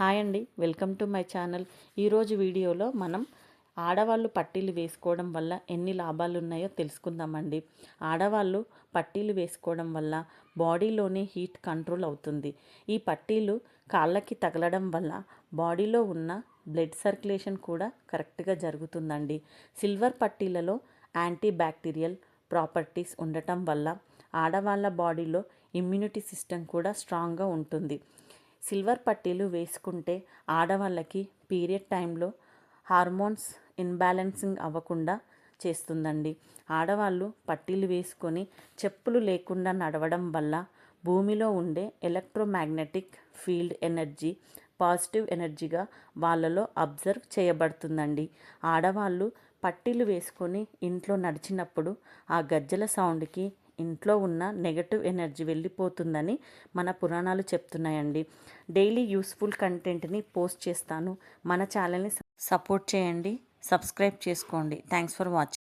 Hi అండి. Welcome to my channel. ఈరోజు వీడియోలో మనం ఆడవాళ్ళు పట్టీలు వేసుకోవడం వల్ల ఎన్ని లాభాలు ఉన్నాయో తెలుసుకుందామండి. ఆడవాళ్ళు పట్టీలు వేసుకోవడం వల్ల బాడీలోని హీట్ కంట్రోల్ అవుతుంది. ఈ పట్టీలు కాళ్ళకి తగలడం వల్ల బాడీలో ఉన్న బ్లడ్ సర్క్యులేషన్ కూడా కరెక్ట్గా జరుగుతుందండి. సిల్వర్ పట్టీలలో యాంటీ బ్యాక్టీరియల్ ప్రాపర్టీస్ ఉండటం వల్ల ఆడవాళ్ళ బాడీలో ఇమ్యూనిటీ సిస్టమ్ కూడా స్ట్రాంగ్గా ఉంటుంది. సిల్వర్ పట్టీలు వేసుకుంటే ఆడవాళ్ళకి పీరియడ్ టైంలో హార్మోన్స్ ఇన్బ్యాలెన్సింగ్ అవ్వకుండా చేస్తుందండి. ఆడవాళ్ళు పట్టీలు వేసుకొని చెప్పులు లేకుండా నడవడం వల్ల భూమిలో ఉండే ఎలక్ట్రోమాగ్నెటిక్ ఫీల్డ్ ఎనర్జీ పాజిటివ్ ఎనర్జీగా వాళ్ళలో అబ్జర్వ్ చేయబడుతుందండి. ఆడవాళ్ళు పట్టీలు వేసుకొని ఇంట్లో నడిచినప్పుడు ఆ గజ్జల సౌండ్కి ఇంట్లో ఉన్న నెగటివ్ ఎనర్జీ వెళ్ళిపోతుందని మన పురాణాలు చెప్తున్నాయండి. డైలీ యూస్ఫుల్ కంటెంట్ని పోస్ట్ చేస్తాను. మన ఛానల్ని సపోర్ట్ చేయండి. సబ్స్క్రైబ్ చేసుకోండి. Thanks for watching